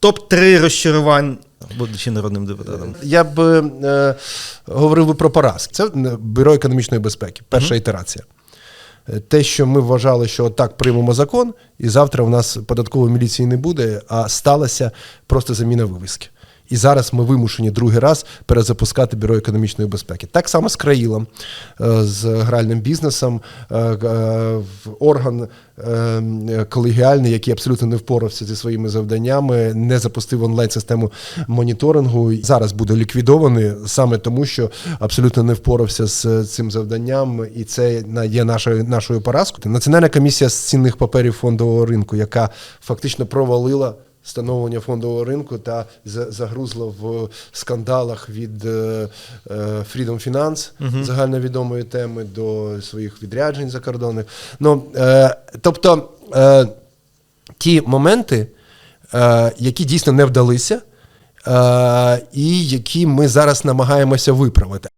топ-3 розчарувань, будучи народним депутатом. Я б е, говорив би про поразки. Це е, бюро економічної безпеки, перша ітерація. Е, Те, що ми вважали, що отак приймемо закон, і завтра в нас податкової міліції не буде, а сталася просто заміна вивіски. І зараз ми вимушені другий раз перезапускати бюро економічної безпеки. Так само з країлом, е, з гральним бізнесом, е, е, орган колегіальний, який абсолютно не впорався зі своїми завданнями, не запустив онлайн-систему моніторингу. Зараз буде ліквідований саме тому, що абсолютно не впорався з цим завданням, і це є нашою нашою поразкою. Національна комісія з цінних паперів фондового ринку, яка фактично провалила. Становлення фондового ринку та за- загрузла в скандалах від е, е, Freedom Finance, загальновідомої теми, до своїх відряджень закордонних. Ну, е, тобто ті моменти, які дійсно не вдалися, і які ми зараз намагаємося виправити.